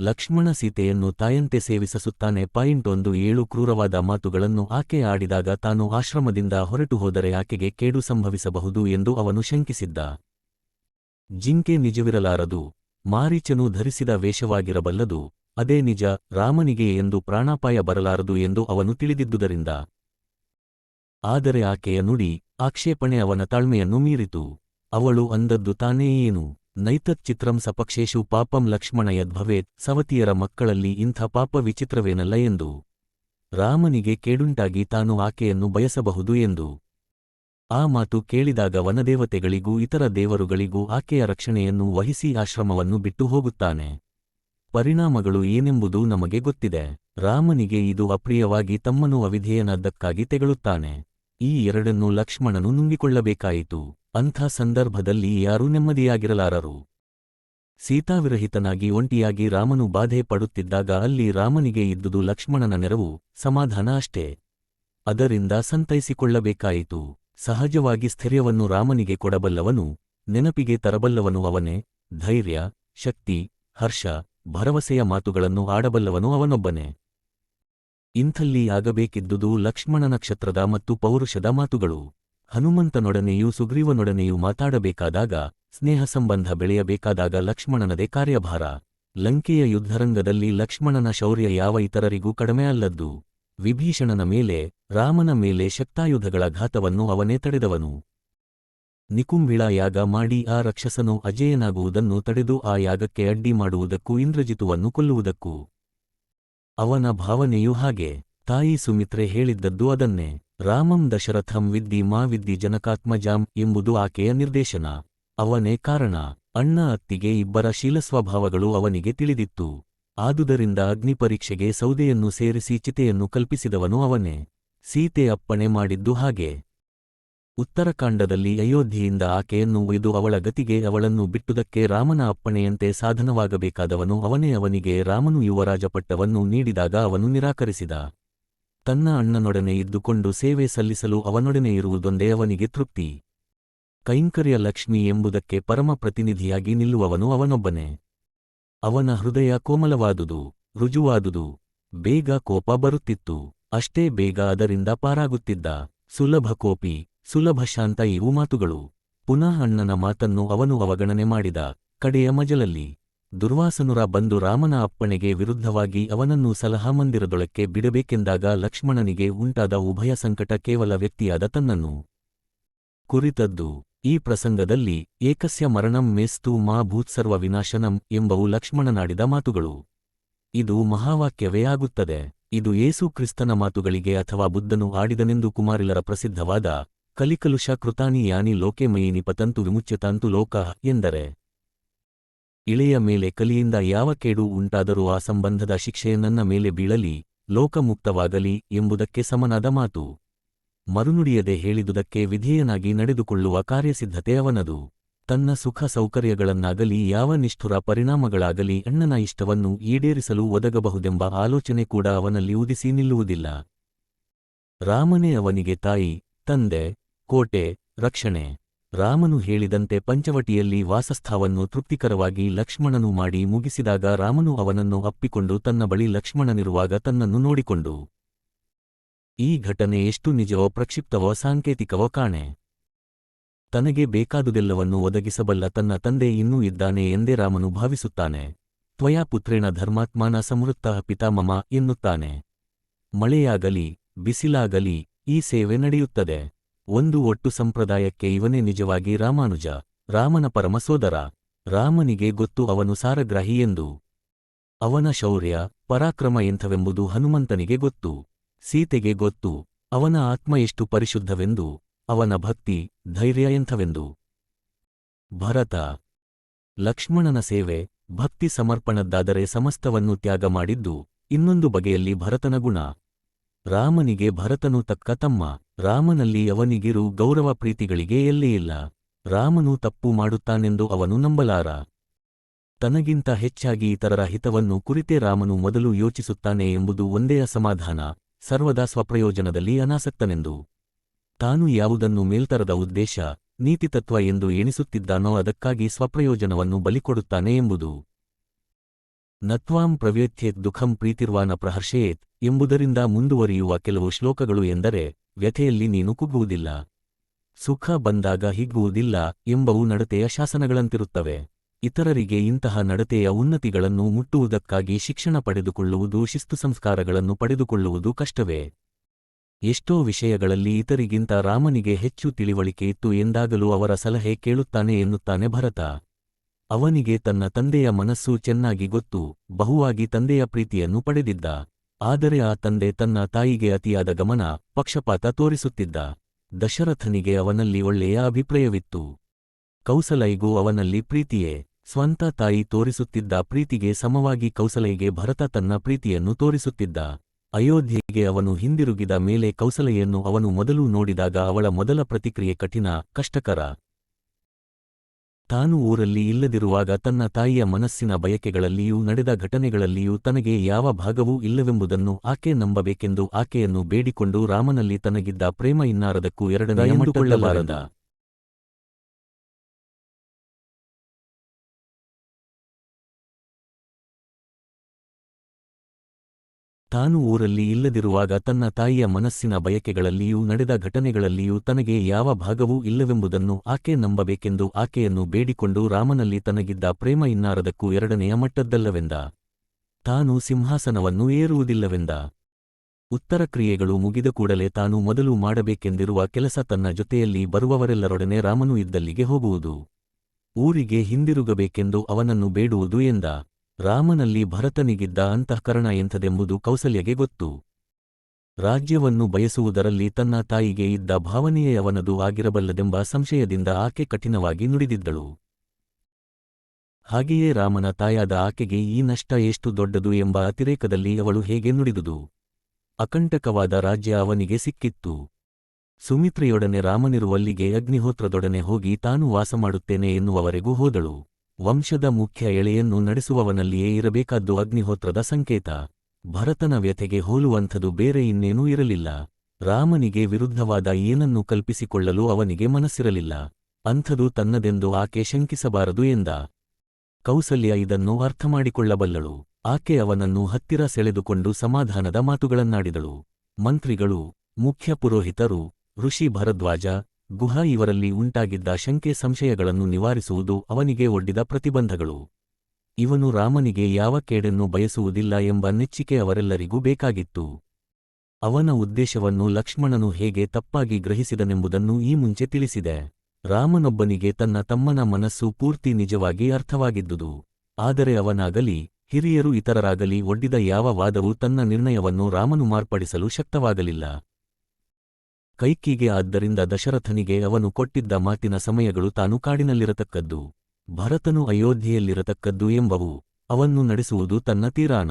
ಲಕ್ಷ್ಮಣ ಸೀತೆಯನ್ನು ತಾಯಂತೆ ಸೇವಿಸಸುತ್ತಾನೆ. ಪಾಯಿಂಟ್ ಒಂದು, ಏಳು ಕ್ರೂರವಾದ ಮಾತುಗಳನ್ನು ಆಕೆ ಆಡಿದಾಗ ತಾನು ಆಶ್ರಮದಿಂದ ಹೊರಟು ಹೋದರೆ ಆಕೆಗೆ ಕೇಡು ಸಂಭವಿಸಬಹುದು ಎಂದು ಅವನು ಶಂಕಿಸಿದ್ದ. ಜಿಂಕೆ ನಿಜವಿರಲಾರದು. ಮಾರೀಚನು ಧರಿಸಿದ ವೇಷವಾಗಿರಬಲ್ಲದು. ಅದೇ ನಿಜ, ರಾಮನಿಗೆ ಎಂದು ಪ್ರಾಣಾಪಾಯ ಬರಲಾರದು ಎಂದು ಅವನು ತಿಳಿದಿದ್ದುದರಿಂದ. ಆದರೆ ಆಕೆಯ ನುಡಿ, ಆಕ್ಷೇಪಣೆ ಅವನ ತಾಳ್ಮೆಯನ್ನು ಮೀರಿತು. ಅವಳು ಅಂದದ್ದು ತಾನೇ ಏನು? ನೈತತ್ ಚಿತ್ರಂ ಸಪಕ್ಷೇಷು ಪಾಪಂ ಲಕ್ಷ್ಮಣ ಯದ್ಭವೇತ್ ಸವತಿಯರ ಮಕ್ಕಳಲ್ಲಿ ಇಂಥ ಪಾಪ ವಿಚಿತ್ರವೇನಲ್ಲ ಎಂದು. ರಾಮನಿಗೆ ಕೇಡುಂಟಾಗಿ ತಾನು ಆಕೆಯನ್ನು ಬಯಸಬಹುದು ಎಂದು. ಆ ಮಾತು ಕೇಳಿದಾಗ ವನದೇವತೆಗಳಿಗೂ ಇತರ ದೇವರುಗಳಿಗೂ ಆಕೆಯ ರಕ್ಷಣೆಯನ್ನು ವಹಿಸಿ ಆಶ್ರಮವನ್ನು ಬಿಟ್ಟು ಹೋಗುತ್ತಾನೆ. ಪರಿಣಾಮಗಳು ಏನೆಂಬುದು ನಮಗೆ ಗೊತ್ತಿದೆ. ರಾಮನಿಗೆ ಇದು ಅಪ್ರಿಯವಾಗಿ ತಮ್ಮನು ಅವಿಧೇಯನಾದ್ದಕ್ಕಾಗಿ ತೆಗಳುತ್ತಾನೆ. ಈ ಎರಡನ್ನೂ ಲಕ್ಷ್ಮಣನು ನುಂಗಿಕೊಳ್ಳಬೇಕಾಯಿತು. ಅಂಥ ಸಂದರ್ಭದಲ್ಲಿ ಯಾರೂ ನೆಮ್ಮದಿಯಾಗಿರಲಾರರು. ಸೀತಾವಿರಹಿತನಾಗಿ ಒಂಟಿಯಾಗಿ ರಾಮನು ಬಾಧೆ ಪಡುತ್ತಿದ್ದಾಗ ಅಲ್ಲಿ ರಾಮನಿಗೆ ಇದ್ದುದು ಲಕ್ಷ್ಮಣನ ನೆರವು ಸಮಾಧಾನ ಅಷ್ಟೇ. ಅದರಿಂದ ಸಂತೈಸಿಕೊಳ್ಳಬೇಕಾಯಿತು. ಸಹಜವಾಗಿ ಸ್ಥೈರ್ಯವನ್ನು ರಾಮನಿಗೆ ಕೊಡಬಲ್ಲವನು, ನೆನಪಿಗೆ ತರಬಲ್ಲವನು ಅವನೇ, ಧೈರ್ಯ, ಶಕ್ತಿ, ಹರ್ಷ, ಭರವಸೆಯ ಮಾತುಗಳನ್ನು ಆಡಬಲ್ಲವನು ಅವನೊಬ್ಬನೇ. ಇಂಥಲ್ಲಿ ಆಗಬೇಕಿದ್ದುದು ಲಕ್ಷ್ಮಣ ನಕ್ಷತ್ರದ ಮತ್ತು ಪೌರುಷದ ಮಾತುಗಳು. ಹನುಮಂತನೊಡನೆಯೂ ಸುಗ್ರೀವನೊಡನೆಯೂ ಮಾತಾಡಬೇಕಾದಾಗ, ಸ್ನೇಹ ಸಂಬಂಧ ಬೆಳೆಯಬೇಕಾದಾಗ ಲಕ್ಷ್ಮಣನದೇ ಕಾರ್ಯಭಾರ. ಲಂಕೆಯ ಯುದ್ಧರಂಗದಲ್ಲಿ ಲಕ್ಷ್ಮಣನ ಶೌರ್ಯ ಯಾವ ಇತರರಿಗೂ ಕಡಿಮೆ ಅಲ್ಲದ್ದು? ವಿಭೀಷಣನ ಮೇಲೆ, ರಾಮನ ಮೇಲೆ ಶಕ್ತಾಯುಧಗಳ ಘಾತವನ್ನು ಅವನೇ ತಡೆದವನು. ನಿಕುಂಭಿಳ ಯಾಗ ಮಾಡಿ ಆ ರಕ್ಷಸನು ಅಜೇಯನಾಗುವುದನ್ನು ತಡೆದು ಆ ಯಾಗಕ್ಕೆ ಅಡ್ಡಿ ಮಾಡುವುದಕ್ಕೂ ಇಂದ್ರಜಿತುವನ್ನು ಕೊಲ್ಲುವುದಕ್ಕೂ. ಅವನ ಭಾವನೆಯೂ ಹಾಗೆ. ತಾಯಿ ಸುಮಿತ್ರೆ ಹೇಳಿದ್ದದ್ದು ಅದನ್ನೇ. ರಾಮಂ ದಶರಥಂ ವಿದ್ದಿ ಮಾ ವಿದ್ದಿ ಜನಕಾತ್ಮಜಾಂ ಎಂಬುದು ಆಕೆಯ ನಿರ್ದೇಶನ. ಅವನೇ ಕಾರಣ. ಅಣ್ಣ ಅತ್ತಿಗೆ ಇಬ್ಬರ ಶೀಲಸ್ವಭಾವಗಳು ಅವನಿಗೆ ತಿಳಿದಿತ್ತು. ಆದುದರಿಂದ ಅಗ್ನಿಪರೀಕ್ಷೆಗೆ ಸೌದೆಯನ್ನು ಸೇರಿಸಿ ಚಿತೆಯನ್ನು ಕಲ್ಪಿಸಿದವನು ಅವನೇ. ಸೀತೆ ಅಪ್ಪಣೆ ಮಾಡಿದ್ದು ಹಾಗೆ. ಉತ್ತರಕಾಂಡದಲ್ಲಿ ಅಯೋಧ್ಯೆಯಿಂದ ಆಕೆಯನ್ನು ಒಯ್ದು ಅವಳ ಗತಿಗೆ ಅವಳನ್ನು ಬಿಟ್ಟುದಕ್ಕೆ ರಾಮನ ಅಪ್ಪಣೆಯಂತೆ ಸಾಧನವಾಗಬೇಕಾದವನು ಅವನೇ. ಅವನಿಗೆ ರಾಮನು ಯುವರಾಜ ಪಟ್ಟವನ್ನು ನೀಡಿದಾಗ ಅವನು ನಿರಾಕರಿಸಿದ. ತನ್ನ ಅಣ್ಣನೊಡನೆ ಇದ್ದುಕೊಂಡು ಸೇವೆ ಸಲ್ಲಿಸಲು ಅವನೊಡನೆ ಇರುವುದೊಂದೇ ಅವನಿಗೆ ತೃಪ್ತಿ. ಕೈಂಕರ್ಯ ಲಕ್ಷ್ಮಿ ಎಂಬುದಕ್ಕೆ ಪರಮ ಪ್ರತಿನಿಧಿಯಾಗಿ ನಿಲ್ಲುವವನು ಅವನೊಬ್ಬನೇ. ಅವನ ಹೃದಯ ಕೋಮಲವಾದುದು, ರುಜುವಾದುದು, ಬೇಗ ಕೋಪ ಬರುತ್ತಿತ್ತು. ಅಷ್ಟೇ ಬೇಗ ಅದರಿಂದ ಪಾರಾಗುತ್ತಿದ್ದ. ಸುಲಭ ಕೋಪಿ, ಸುಲಭ ಶಾಂತ ಇವು ಮಾತುಗಳು. ಪುನಃ ಅಣ್ಣನ ಮಾತನ್ನು ಅವನು ಅವಗಣನೆ ಮಾಡಿದ ಕಡೆಯ ಮಜಲಲ್ಲಿ. ದುರ್ವಾಸನುರ ಬಂದು ರಾಮನ ಅಪ್ಪಣೆಗೆ ವಿರುದ್ಧವಾಗಿ ಅವನನ್ನು ಸಲಹಾ ಮಂದಿರದೊಳಕ್ಕೆ ಬಿಡಬೇಕೆಂದಾಗ ಲಕ್ಷ್ಮಣನಿಗೆ ಉಂಟಾದ ಉಭಯ ಸಂಕಟ ಕೇವಲ ವ್ಯಕ್ತಿಯಾದ ತನ್ನನ್ನು ಕುರಿತದ್ದು. ಈ ಪ್ರಸಂಗದಲ್ಲಿ ಏಕಸ್ಯ ಮರಣಂ ಮೇಸ್ತು ಮಾ ಭೂತ್ಸರ್ವ ವಿನಾಶನಂ ಎಂಬವು ಲಕ್ಷ್ಮಣನಾಡಿದ ಮಾತುಗಳು. ಇದು ಮಹಾವಾಕ್ಯವೇ ಆಗುತ್ತದೆ. ಇದು ಏಸು ಕ್ರಿಸ್ತನ ಮಾತುಗಳಿಗೆ ಅಥವಾ ಬುದ್ಧನು ಆಡಿದನೆಂದು ಕುಮಾರಿಲರ ಪ್ರಸಿದ್ಧವಾದ ಕಲಿಕಲುಷ ಕೃತಾನಿ ಯಾನಿ ಲೋಕೆ ಮಯಿನಿ ಪತಂತು ವಿಮುಚ್ಯತಾಂತು ಲೋಕ ಎಂದರೆ ಇಳೆಯ ಮೇಲೆ ಕಲಿಯಿಂದ ಯಾವ ಕೇಡು ಉಂಟಾದರೂ ಆ ಸಂಬಂಧದ ಶಿಕ್ಷೆ ನನ್ನ ಮೇಲೆ ಬೀಳಲಿ, ಲೋಕಮುಕ್ತವಾಗಲಿ ಎಂಬುದಕ್ಕೆ ಸಮನಾದ ಮಾತು. ಮರುನುಡಿಯದೆ ಹೇಳಿದುದಕ್ಕೆ ವಿಧೇಯನಾಗಿ ನಡೆದುಕೊಳ್ಳುವ ಕಾರ್ಯಸಿದ್ಧತೆ ಅವನದು. ತನ್ನ ಸುಖ ಸೌಕರ್ಯಗಳನ್ನಾಗಲಿ, ಯಾವ ನಿಷ್ಠುರ ಪರಿಣಾಮಗಳಾಗಲಿ ಅಣ್ಣನ ಇಷ್ಟವನ್ನು ಈಡೇರಿಸಲು ಒದಗಬಹುದೆಂಬ ಆಲೋಚನೆ ಕೂಡ ಅವನಲ್ಲಿ ಉದಿಸಿ ನಿಲ್ಲುವುದಿಲ್ಲ. ರಾಮನೇ ಅವನಿಗೆ ತಾಯಿ, ತಂದೆ, ಕೋಟೆ, ರಕ್ಷಣೆ. ರಾಮನು ಹೇಳಿದಂತೆ ಪಂಚವಟಿಯಲ್ಲಿ ವಾಸಸ್ಥಾವನ್ನು ತೃಪ್ತಿಕರವಾಗಿ ಲಕ್ಷ್ಮಣನು ಮಾಡಿ ಮುಗಿಸಿದಾಗ ರಾಮನು ಅವನನ್ನು ಅಪ್ಪಿಕೊಂಡು ತನ್ನ ಬಳಿ ಲಕ್ಷ್ಮಣನಿರುವಾಗ ತನ್ನನ್ನು ನೋಡಿಕೊಂಡು, ಈ ಘಟನೆ ಎಷ್ಟು ನಿಜವೋ ಪ್ರಕ್ಷಿಪ್ತವೋ ಸಾಂಕೇತಿಕವೋ ಕಾಣೆ. ತನಗೆ ಬೇಕಾದುದೆಲ್ಲವನ್ನು ಒದಗಿಸಬಲ್ಲ ತನ್ನ ತಂದೆ ಇನ್ನೂ ಇದ್ದಾನೆ ಎಂದೇ ರಾಮನು ಭಾವಿಸುತ್ತಾನೆ. ತ್ವಯಾ ಪುತ್ರೇಣ ಧರ್ಮಾತ್ಮಾನ ಸಮೃತ್ತ ಪಿತಾಮಮ ಎನ್ನುತ್ತಾನೆ. ಮಳೆಯಾಗಲಿ, ಬಿಸಿಲಾಗಲಿ ಈ ಸೇವೆ ನಡೆಯುತ್ತದೆ. ಒಂದು ಒಟ್ಟು ಸಂಪ್ರದಾಯಕ್ಕೆ ಇವನೇ ನಿಜವಾಗಿ ರಾಮಾನುಜ, ರಾಮನ ಪರಮ ಸೋದರ. ರಾಮನಿಗೆ ಗೊತ್ತು ಅವನು ಸಾರಗ್ರಾಹಿ ಎಂದು. ಅವನ ಶೌರ್ಯ, ಪರಾಕ್ರಮ ಎಂಥವೆಂಬುದು ಹನುಮಂತನಿಗೆ ಗೊತ್ತು. ಸೀತೆಗೆ ಗೊತ್ತು, ಅವನ ಆತ್ಮ ಎಷ್ಟು ಪರಿಶುದ್ಧವೆಂದು, ಅವನ ಭಕ್ತಿ, ಧೈರ್ಯ ಎಂಥವೆಂದು. ಭರತ. ಲಕ್ಷ್ಮಣನ ಸೇವೆ, ಭಕ್ತಿ ಸಮರ್ಪಣದ್ದಾದರೆ ಸಮಸ್ತವನ್ನು ತ್ಯಾಗ ಮಾಡಿದ್ದು, ಇನ್ನೊಂದು ಬಗೆಯಲ್ಲಿ ಭರತನ ಗುಣ. ರಾಮನಿಗೆ ಭರತನು ತಕ್ಕ ತಮ್ಮ. ರಾಮನಲ್ಲಿ ಅವನಿಗಿರು ಗೌರವ ಪ್ರೀತಿಗಳಿಗೆ ಎಲ್ಲೇ ಇಲ್ಲ. ರಾಮನು ತಪ್ಪು ಮಾಡುತ್ತಾನೆಂದು ಅವನು ನಂಬಲಾರ. ತನಗಿಂತ ಹೆಚ್ಚಾಗಿ ಇತರರ ಹಿತವನ್ನು ಕುರಿತೇ ರಾಮನು ಮೊದಲು ಯೋಚಿಸುತ್ತಾನೆ ಎಂಬುದು ಒಂದೇ ಅಸಮಾಧಾನ, ಸರ್ವದಾ ಸ್ವಪ್ರಯೋಜನದಲ್ಲಿ ಅನಾಸಕ್ತನೆಂದು. ತಾನು ಯಾವುದನ್ನು ಮೇಲ್ತರದ ಉದ್ದೇಶ, ನೀತಿತತ್ವ ಎಂದು ಎಣಿಸುತ್ತಿದ್ದಾನೋ ಅದಕ್ಕಾಗಿ ಸ್ವಪ್ರಯೋಜನವನ್ನು ಬಲಿಕೊಡುತ್ತಾನೆ ಎಂಬುದು. ನತ್ವಾಂ ಪ್ರವ್ಯಥ್ಯೇತ್ ದುಃಖಂ ಪ್ರೀತಿರ್ವಾನ ಪ್ರಹರ್ಷೇತ್ ಎಂಬುದರಿಂದ ಮುಂದುವರಿಯುವ ಕೆಲವು ಶ್ಲೋಕಗಳು ಎಂದರೆ ವ್ಯಥೆಯಲ್ಲಿ ನೀನು ಕುಗ್ಗುವುದಿಲ್ಲ. ಸುಖ ಬಂದಾಗ ಹಿಗ್ಗುವುದಿಲ್ಲ ಎಂಬವು ನಡತೆಯ ಶಾಸನಗಳಂತಿರುತ್ತವೆ. ಇತರರಿಗೆ ಇಂತಹ ನಡತೆಯ ಉನ್ನತಿಗಳನ್ನು ಮುಟ್ಟುವುದಕ್ಕಾಗಿ ಶಿಕ್ಷಣ ಪಡೆದುಕೊಳ್ಳುವುದು, ಶಿಸ್ತು ಸಂಸ್ಕಾರಗಳನ್ನು ಪಡೆದುಕೊಳ್ಳುವುದು ಕಷ್ಟವೇ. ಎಷ್ಟೋ ವಿಷಯಗಳಲ್ಲಿ ಇತರಿಗಿಂತ ರಾಮನಿಗೆ ಹೆಚ್ಚು ತಿಳಿವಳಿಕೆ ಇತ್ತು ಎಂದಾಗಲೂ ಅವರ ಸಲಹೆ ಕೇಳುತ್ತಾನೆ ಎನ್ನುತ್ತಾನೆ ಭರತ. ಅವನಿಗೆ ತನ್ನ ತಂದೆಯ ಮನಸ್ಸು ಚೆನ್ನಾಗಿ ಗೊತ್ತು, ಬಹುವಾಗಿ ತಂದೆಯ ಪ್ರೀತಿಯನ್ನು ಪಡೆದಿದ್ದ. ಆದರೆ ಆ ತಂದೆ ತನ್ನ ತಾಯಿಗೆ ಅತಿಯಾದ ಗಮನ ಪಕ್ಷಪಾತ ತೋರಿಸುತ್ತಿದ್ದ. ದಶರಥನಿಗೆ ಅವನಲ್ಲಿ ಒಳ್ಳೆಯ ಅಭಿಪ್ರಾಯವಿತ್ತು. ಕೌಸಲೈಗೂ ಅವನಲ್ಲಿ ಪ್ರೀತಿಯೇ, ಸ್ವಂತ ತಾಯಿ ತೋರಿಸುತ್ತಿದ್ದ ಪ್ರೀತಿಗೆ ಸಮವಾಗಿ ಕೌಸಲೈಗೆ ಭರತ ತನ್ನ ಪ್ರೀತಿಯನ್ನು ತೋರಿಸುತ್ತಿದ್ದ. ಅಯೋಧ್ಯೆಗೆ ಅವನು ಹಿಂದಿರುಗಿದ ಮೇಲೆ ಕೌಸಲೆಯನ್ನು ಅವನು ಮೊದಲು ನೋಡಿದಾಗ ಅವಳ ಮೊದಲ ಪ್ರತಿಕ್ರಿಯೆ ಕಠಿಣ, ಕಷ್ಟಕರ. ತಾನು ಊರಲ್ಲಿ ಇಲ್ಲದಿರುವಾಗ ತನ್ನ ತಾಯಿಯ ಮನಸ್ಸಿನ ಬಯಕೆಗಳಲ್ಲಿಯೂ ನಡೆದ ಘಟನೆಗಳಲ್ಲಿಯೂ ತನಗೆ ಯಾವ ಭಾಗವೂ ಇಲ್ಲವೆಂಬುದನ್ನು ಆಕೆ ನಂಬಬೇಕೆಂದು ಆಕೆಯನ್ನು ಬೇಡಿಕೊಂಡು ರಾಮನಲ್ಲಿ ತನಗಿದ್ದ ಪ್ರೇಮ ಇನ್ನಾರದಕ್ಕೂ ಎರಡನೆಯ ಮಟ್ಟುಕೊಳ್ಳಬಾರದ ತಾನು ಊರಲ್ಲಿ ಇಲ್ಲದಿರುವಾಗ ತನ್ನ ತಾಯಿಯ ಮನಸ್ಸಿನ ಬಯಕೆಗಳಲ್ಲಿಯೂ ನಡೆದ ಘಟನೆಗಳಲ್ಲಿಯೂ ತನಗೆ ಯಾವ ಭಾಗವೂ ಇಲ್ಲವೆಂಬುದನ್ನು ಆಕೆ ನಂಬಬೇಕೆಂದು ಆಕೆಯನ್ನು ಬೇಡಿಕೊಂಡು ರಾಮನಲ್ಲಿ ತನಗಿದ್ದ ಪ್ರೇಮ ಇನ್ನಾರದಕ್ಕೂ ಎರಡನೆಯ ಮಟ್ಟದ್ದಲ್ಲವೆಂದ? ತಾನು ಸಿಂಹಾಸನವನ್ನು ಏರುವುದಿಲ್ಲವೆಂದ? ಉತ್ತರ ಕ್ರಿಯೆಗಳು ಮುಗಿದ ಕೂಡಲೇ ತಾನು ಮೊದಲು ಮಾಡಬೇಕೆಂದಿರುವ ಕೆಲಸ ತನ್ನ ಜೊತೆಯಲ್ಲಿ ಬರುವವರೆಲ್ಲರೊಡನೆ ರಾಮನು ಇದ್ದಲ್ಲಿಗೆ ಹೋಗುವುದು. ಊರಿಗೆ ಹಿಂದಿರುಗಬೇಕೆಂದು ಅವನನ್ನು ಬೇಡುವುದು ಎಂದ? ರಾಮನಲ್ಲಿ ಭರತನಿಗಿದ್ದ ಅಂತಃಕರಣ ಎಂಥದೆಂಬುದು ಕೌಸಲ್ಯಗೆ ಗೊತ್ತು. ರಾಜ್ಯವನ್ನು ಬಯಸುವುದರಲ್ಲಿ ತನ್ನ ತಾಯಿಗೆ ಇದ್ದ ಭಾವನೆಯೇ ಅವನದು ಆಗಿರಬಲ್ಲದೆಂಬ ಸಂಶಯದಿಂದ ಆಕೆ ಕಠಿಣವಾಗಿ ನುಡಿದಿದ್ದಳು. ಹಾಗೆಯೇ ರಾಮನ ತಾಯಾದ ಆಕೆಗೆ ಈ ನಷ್ಟ ಎಷ್ಟು ದೊಡ್ಡದು ಎಂಬ ಅತಿರೇಕದಲ್ಲಿ ಅವಳು ಹೇಗೆ ನುಡಿದುದು? ಅಕಂಟಕವಾದ ರಾಜ್ಯ ಅವನಿಗೆ ಸಿಕ್ಕಿತ್ತು. ಸುಮಿತ್ರೆಯೊಡನೆ ರಾಮನಿರುವಲ್ಲಿಗೆ ಅಗ್ನಿಹೋತ್ರದೊಡನೆ ಹೋಗಿ ತಾನು ವಾಸಮಾಡುತ್ತೇನೆ ಎನ್ನುವವರೆಗೂ ಹೋದಳು. ವಂಶದ ಮುಖ್ಯ ಎಳೆಯನ್ನು ನಡೆಸುವವನಲ್ಲಿಯೇ ಇರಬೇಕಾದ್ದು ಅಗ್ನಿಹೋತ್ರದ ಸಂಕೇತ. ಭರತನ ವ್ಯಥೆಗೆ ಹೋಲುವಂಥದು ಬೇರೆ ಇನ್ನೇನೂ ಇರಲಿಲ್ಲ. ರಾಮನಿಗೆ ವಿರುದ್ಧವಾದ ಏನನ್ನು ಕಲ್ಪಿಸಿಕೊಳ್ಳಲು ಅವನಿಗೆ ಮನಸ್ಸಿರಲಿಲ್ಲ. ಅಂಥದು ತನ್ನದೆಂದು ಆಕೆ ಶಂಕಿಸಬಾರದು ಎಂದ. ಕೌಸಲ್ಯ ಇದನ್ನು ಅರ್ಥಮಾಡಿಕೊಳ್ಳಬಲ್ಲಳು. ಆಕೆ ಅವನನ್ನು ಹತ್ತಿರ ಸೆಳೆದುಕೊಂಡು ಸಮಾಧಾನದ ಮಾತುಗಳನ್ನಾಡಿದಳು. ಮಂತ್ರಿಗಳು, ಮುಖ್ಯ ಪುರೋಹಿತರು, ಋಷಿ ಭರದ್ವಾಜ ಗುಹ ಇವರಲ್ಲಿ ಉಂಟಾಗಿದ್ದ ಶಂಕೆ ಸಂಶಯಗಳನ್ನು ನಿವಾರಿಸುವುದು ಅವನಿಗೆ ಒಡ್ಡಿದ ಪ್ರತಿಬಂಧಗಳು. ಇವನು ರಾಮನಿಗೆ ಯಾವ ಕೇಡನ್ನು ಬಯಸುವುದಿಲ್ಲ ಎಂಬ ನೆಚ್ಚಿಕೆ ಅವರೆಲ್ಲರಿಗೂ ಬೇಕಾಗಿತ್ತು. ಅವನ ಉದ್ದೇಶವನ್ನು ಲಕ್ಷ್ಮಣನು ಹೇಗೆ ತಪ್ಪಾಗಿ ಗ್ರಹಿಸಿದನೆಂಬುದನ್ನು ಈ ಮುಂಚೆ ತಿಳಿಸಿದೆ. ರಾಮನೊಬ್ಬನಿಗೆ ತನ್ನ ತಮ್ಮನ ಮನಸ್ಸು ಪೂರ್ತಿ ನಿಜವಾಗಿ ಅರ್ಥವಾಗಿದ್ದುದು. ಆದರೆ ಅವನಾಗಲಿ, ಹಿರಿಯರು ಇತರರಾಗಲಿ ಒಡ್ಡಿದ ಯಾವ ವಾದವೂ ತನ್ನ ನಿರ್ಣಯವನ್ನು ರಾಮನು ಮಾರ್ಪಡಿಸಲು ಶಕ್ತವಾಗಲಿಲ್ಲ. ಕೈಕಿಗೆ ಆದ್ದರಿಂದ ದಶರಥನಿಗೆ ಅವನು ಕೊಟ್ಟಿದ್ದ ಮಾತಿನ ಸಮಯಗಳು ತಾನು ಕಾಡಿನಲ್ಲಿರತಕ್ಕದ್ದು, ಭರತನು ಅಯೋಧ್ಯೆಯಲ್ಲಿರತಕ್ಕದ್ದು ಎಂಬವು ಅವನ್ನು ನಡೆಸುವುದು ತನ್ನ ತೀರಾಣ.